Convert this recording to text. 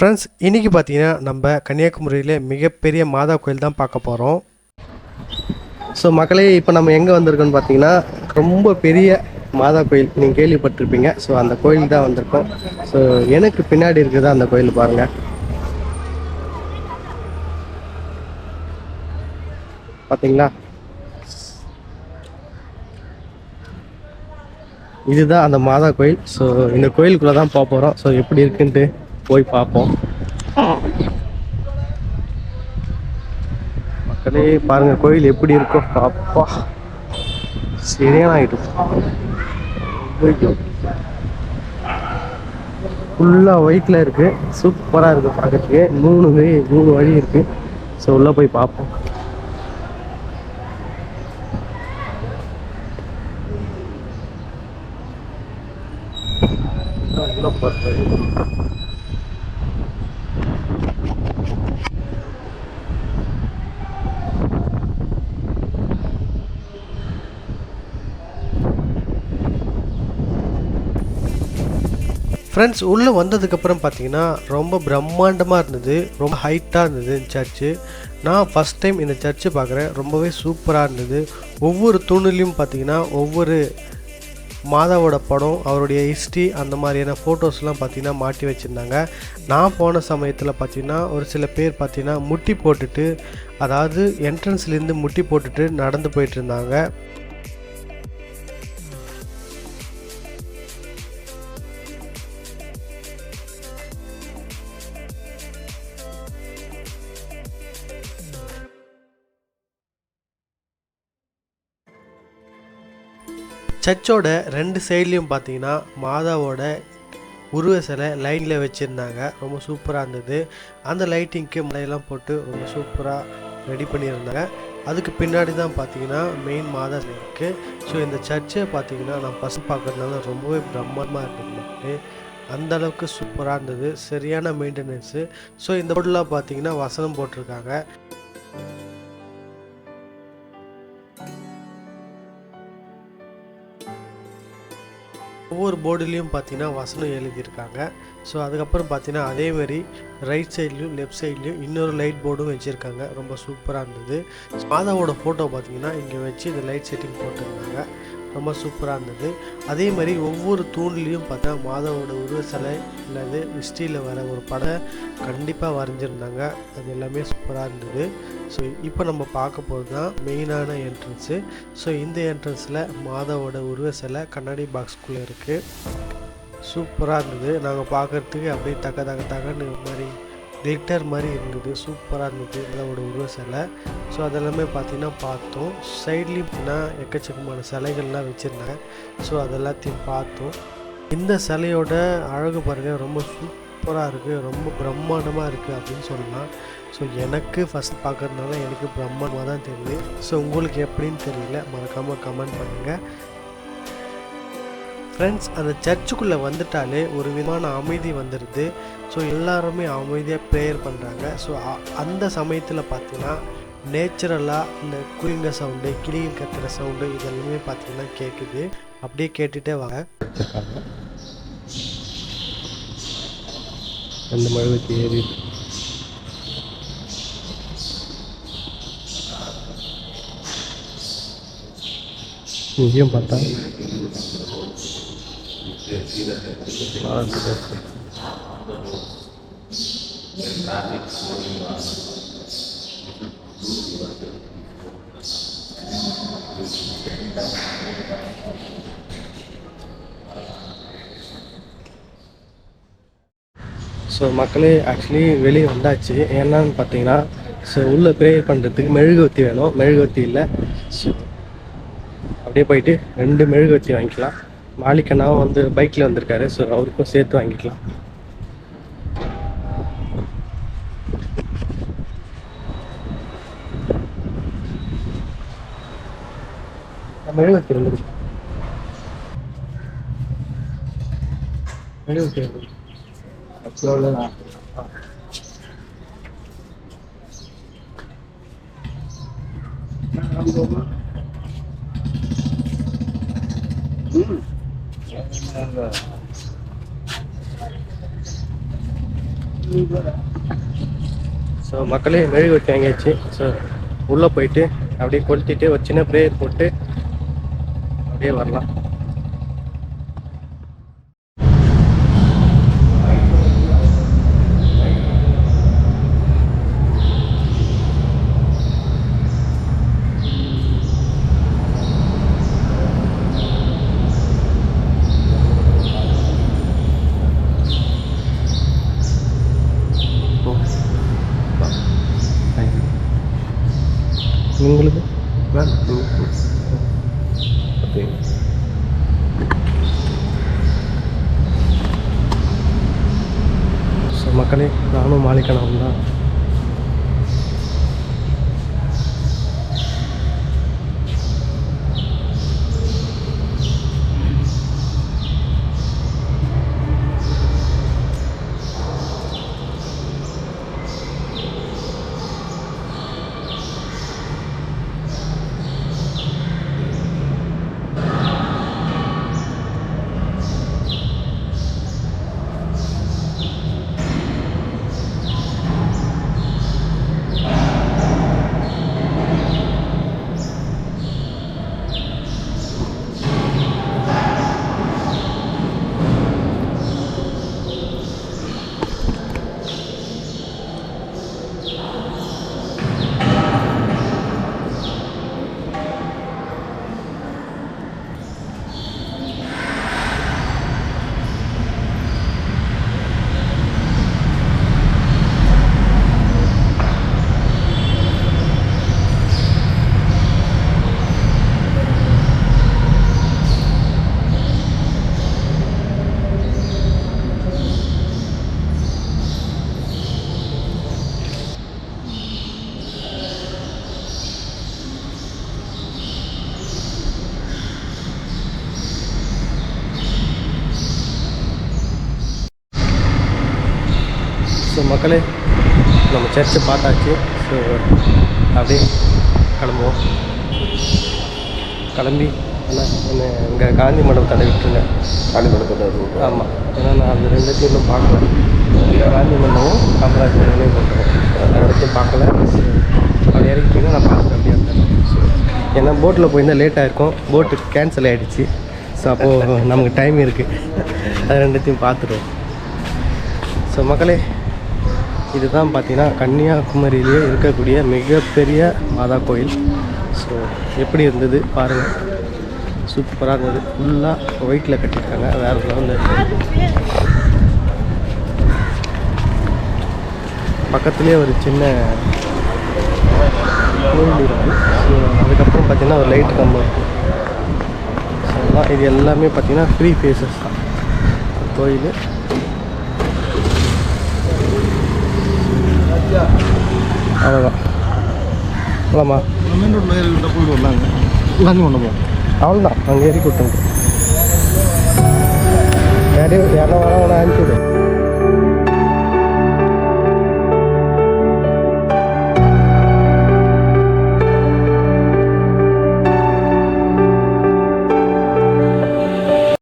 Friends இன்றைக்கி பார்த்தீங்கன்னா நம்ம கன்னியாகுமரியில் மிகப்பெரிய மாதா கோயில் தான் பார்க்க போகிறோம் ஸோ மக்களே இப்போ நம்ம எங்கே வந்திருக்கோம்னு பார்த்தீங்கன்னா ரொம்ப பெரிய மாதா கோயில் நீங்கள் கேள்விப்பட்டிருப்பீங்க. ஸோ அந்த கோயில் தான் வந்திருக்கோம். ஸோ எனக்கு பின்னாடி இருக்குது அந்த கோயில் பாருங்கள் பார்த்தீங்களா? இதுதான் அந்த மாதா கோயில். ஸோ இந்த கோயிலுக்குள்ளே தான் போக போகிறோம் ஸோ எப்படி இருக்குன்ட்டு போய் பார்ப்போம். மக்களே பாருங்க கோயில் எப்படி இருக்கும் அப்பா சரியான ஆகிட்டு ஃபுல்லாக ஒயிட்டில் இருக்கு. சூப்பராக இருக்கு பார்க்கறதுக்கு. மூணு வே- மூணு வழி இருக்கு. ஸோ உள்ளே போய் பார்ப்போம். உள்ள போறது. ஃப்ரெண்ட்ஸ் உள்ளே வந்ததுக்கப்புறம் பார்த்தீங்கன்னா ரொம்ப பிரம்மாண்டமாக இருந்தது. ரொம்ப ஹைட்டாக இருந்தது இந்த சர்ச்சு நான் ஃபஸ்ட் டைம் இந்த சர்ச்சு பார்க்குறேன் ரொம்பவே சூப்பராக இருந்தது. ஒவ்வொரு தூணிலையும் பார்த்தீங்கன்னா ஒவ்வொரு மாதாவோட படம் அவருடைய ஹிஸ்ட்ரி அந்த மாதிரியான ஃபோட்டோஸ்லாம் பார்த்திங்கன்னா மாட்டி வச்சுருந்தாங்க. நான் போன சமயத்தில் பார்த்தீங்கன்னா ஒரு சில பேர் பார்த்திங்கன்னா முட்டி போட்டுட்டு அதாவது என்ட்ரன்ஸ்லேருந்து முட்டி போட்டுட்டு நடந்து போயிட்டு இருந்தாங்க. சர்ச்சோட ரெண்டு சைட்லேயும் பார்த்தீங்கன்னா மாதாவோட உருவ சிலை லைனில் வச்சுருந்தாங்க. ரொம்ப சூப்பராக இருந்தது. அந்த லைட்டிங்க்கு மலையெல்லாம் போட்டு ரொம்ப சூப்பராக ரெடி பண்ணியிருந்தாங்க. அதுக்கு பின்னாடி தான் பார்த்தீங்கன்னா மெயின் மாதா சிலை இருக்குது ஸோ இந்த சர்ச்சை பார்த்தீங்கன்னா நான் பசு பார்க்கறதுனால ரொம்பவே பிரம்மாண்டமாக இருந்தது அந்த அளவுக்கு சூப்பராக இருந்தது. சரியான மெயின்டெனன்ஸு ஸோ இந்த போர்டெலாம் பார்த்தீங்கன்னா வசனம் போட்டிருக்காங்க. ஒவ்வொரு போர்டுலேயும் பார்த்தீங்கன்னா வசனம் எழுதியிருக்காங்க. ஸோ அதுக்கப்புறம் பார்த்தீங்கன்னா அதேமாரி ரைட் சைட்லேயும் லெஃப்ட் சைட்லேயும் இன்னொரு லைட் போர்டும் வச்சுருக்காங்க. ரொம்ப சூப்பராக இருந்தது. மாதாவோட ஃபோட்டோ பார்த்தீங்கன்னா இங்கே வச்சு இந்த லைட் செட்டிங் போட்டிருந்தாங்க. ரொம்ப சூப்பராக இருந்தது. அதே மாதிரி ஒவ்வொரு தூண்லேயும் பார்த்தா மாதாவோட உருவ சிலை அல்லது ஹிஸ்ட்ரியில் வர ஒரு படம் கண்டிப்பாக வரைஞ்சிருந்தாங்க. அது எல்லாமே சூப்பராக இருந்தது. ஸோ இப்போ நம்ம பார்க்க போகிறது தான் மெயினான என்ட்ரன்ஸு ஸோ இந்த என்ட்ரன்ஸில் மாதாவோட உருவ சிலை கண்ணாடி பாக்ஸ்குள்ளே இருக்குது சூப்பராக இருந்தது. நாங்கள் பார்க்குறதுக்கு அப்படியே தக்க தக்க தகன்னு மாதிரி கிளிட்டர் மாதிரி இருந்தது. சூப்பராக இருந்தது. அதோட உருவ சிலை. ஸோ அதெல்லாமே பார்த்தீங்கன்னா பார்த்தோம். சைட்லேயும் பார்த்தீங்கன்னா எக்கச்சக்கமான சிலைகள்லாம் வச்சுருந்தாங்க. ஸோ அதெல்லாத்தையும் பார்த்தோம். இந்த சிலையோட அழகு பாருங்கள் ரொம்ப சூப்பராக இருக்குது ரொம்ப பிரம்மாண்டமாக இருக்குது அப்படின்னு சொல்லலாம். ஸோ எனக்கு ஃபஸ்ட் பார்க்கறதுனால எனக்கு பிரம்மாண்டமாக தான் தெரியுது. ஸோ உங்களுக்கு எப்படின்னு தெரியல. மறக்காமல் கமெண்ட் பண்ணுங்கள் ஃப்ரெண்ட்ஸ் அந்த சர்ச்சுக்குள்ளே வந்துட்டாலே ஒரு விதமான அமைதி வந்துடுது ஸோ எல்லாருமே அமைதியாக ப்ரேயர் பண்ணுறாங்க ஸோ அந்த சமயத்தில் பார்த்தீங்கன்னா நேச்சுரலாக இந்த குருங்க சவுண்டு கிளிகள் கத்துற சவுண்டு இதெல்லாமே பார்த்தீங்கன்னா கேட்குது அப்படியே கேட்டுகிட்டே வாங்க. அந்த மழுவுக்கு ஏறி இங்கேயும் பார்த்தா. ஸோ மக்களே ஆக்சுவலி வெளியே வந்தாச்சு. என்னன்னு பார்த்தீங்கன்னா ஸோ உள்ளே ப்ரேயர் பண்ணுறதுக்கு மெழுகுவத்தி வேணும். மெழுகுவத்தி இல்லை. ஸோ அப்படியே போயிட்டு ரெண்டு மெழுகுவத்தி வாங்கிக்கலாம். மாலிகனாவும் வந்து பைக்கில் வந்திருக்காரு. ஸோ அவருக்கும் சேர்த்து வாங்கிக்கலாம். மெழுகுவத்தி வந்து மெழுகுவத்தி சொல்லுங்க ஸோ மக்களே வெட்டி வாங்கியாச்சு ஸோ உள்ளே போயிட்டு அப்படியே கொளுத்திட்டு ஒரு சின்ன ப்ரேயர் போட்டு அப்படியே வரலாம். ஸோ மக்களே நானும் மாலிக்கணம் மக்களே நம்ம சர்ச்சை பார்த்தாச்சு. ஸோ அப்படியே கிளம்புவோம். கிளம்பி அண்ணா என்ன இங்கே காந்தி மண்டபத்தாண்ட விட்டுருங்க. காலி மண்டபத்தோட ரூட் ஆமாம் ஏன்னா நான் அந்த ரெண்டுத்தையும் இன்னும் பார்க்கல. காந்தி மண்டபம் காமராஜ் நினைவு மண்டபம் ரெண்டுத்தையும் பார்க்கல. அப்படி இறங்கிட்டீங்கன்னா நான் பார்க்குறேன் அப்படியே ஏன்னா போட்டில் போயிருந்தால் லேட் ஆகிருக்கும் போட்டு கேன்சல் ஆகிடுச்சு ஸோ அப்போது நமக்கு டைம் இருக்குது அது ரெண்டுத்தையும் பார்த்துருவோம். ஸோ மக்களே இதுதான் பார்த்தீங்கன்னா கன்னியாகுமரியிலேயே இருக்கக்கூடிய மிகப்பெரிய மாதா கோயில். ஸோ எப்படி இருந்தது பாருங்கள் சூப்பராக இருந்தது. ஃபுல்லாக ஒயிட்டில் கட்டியிருக்காங்க. வேறு லெவலில் பக்கத்துலேயே ஒரு சின்ன கோயில் இருக்குது ஸோ அதுக்கப்புறம் பார்த்தீங்கன்னா ஒரு லைட் கம்பம் இருக்குது ஸோ அதான் இது எல்லாமே பார்த்தீங்கன்னா ஃப்ரீ ஃபேஸஸ் தான். கோயில். அவ்வளோதான் அவ்வளோமா மெயின் ரோட்டில் ஏறிக்கிட்ட போயிட்டு வரலாங்க காந்தி மண்டபம் அவ்வளோதான் அங்கே ஏறி கூட்டம் யாரையும் யாரும் வரவங்க அனுப்பிவிடு